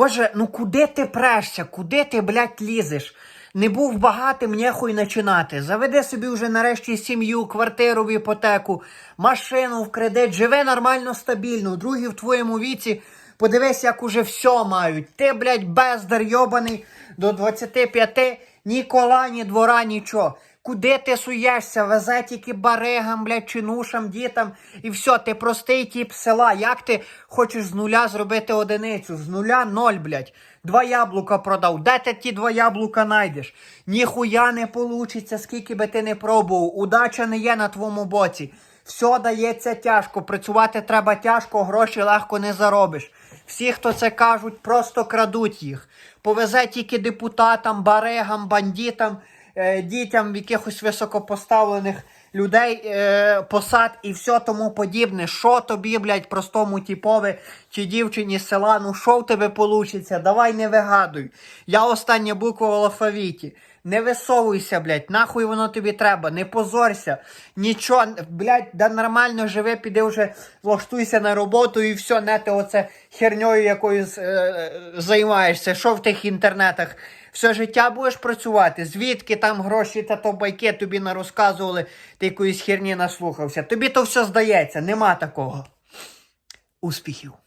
Боже, ну куди ти прешся? Куди ти, блядь, лізеш? Не був багатим, нехуй починати. Заведи собі вже нарешті сім'ю, квартиру в іпотеку, машину в кредит, живи нормально, стабільно. Другі в твоєму віці, подивись, як уже все мають. Ти, блядь, бездар йобаний до 25, ні кола, ні двора, нічого. Куди ти суєшся? Везе тільки баригам, блядь, чинушам, дітям. І все, ти простий тіп села. Як ти хочеш з нуля зробити одиницю? З нуля ноль, блядь. Два яблука продав. Де ти ті два яблука знайдеш? Ніхуя не получиться, скільки би ти не пробував. Удача не є на твоєму боці. Все дається тяжко. Працювати треба тяжко, гроші легко не заробиш. Всі, хто це кажуть, просто крадуть їх. Повезе тільки депутатам, баригам, бандитам, е, дітям якихось високопоставлених людей, е, посад і все тому подібне. Що тобі, блядь, простому тіпові чи дівчині з села, ну що в тебе получиться? Давай не вигадуй. Я остання буква в алфавіті. Не висовуйся, блядь, нахуй воно тобі треба, не позорся, нічого, блядь, да нормально живи, піди вже влаштуйся на роботу і все, не ти оце херньою якоюсь е, займаєшся. Що в тих інтернетах? Все життя будеш працювати, звідки там гроші та то байки тобі не розказували, ти якоїсь херні наслухався. Тобі то все здається, нема такого. Успіхів!